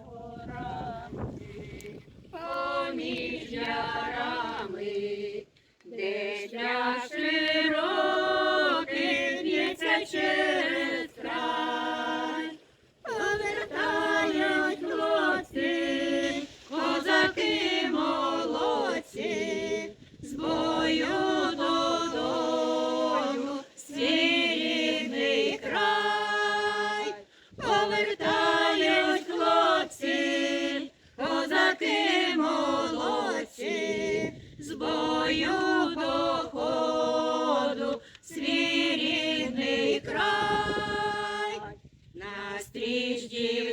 Oh.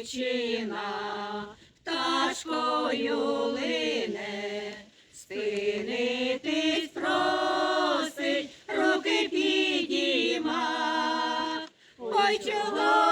Дівчина пташкою лине, спинитись просить, руки підійма. Ой, чого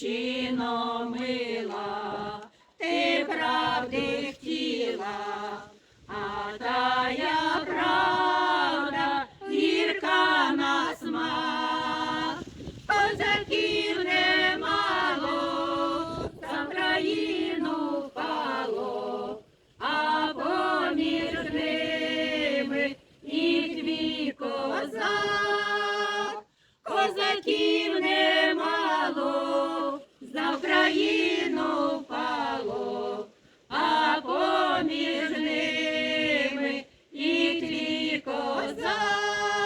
Дівчино мила, ти правди хотіла, а тая правда гірка на смак. Козаків немало, за країну впало, а поміж ними і твій козак. Козаків Україну впало, а поміж ними і твій козак,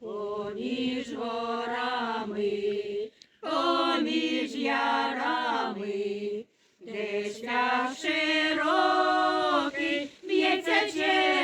поміж горами, поміж ярами, де шлях широкий б'ється через.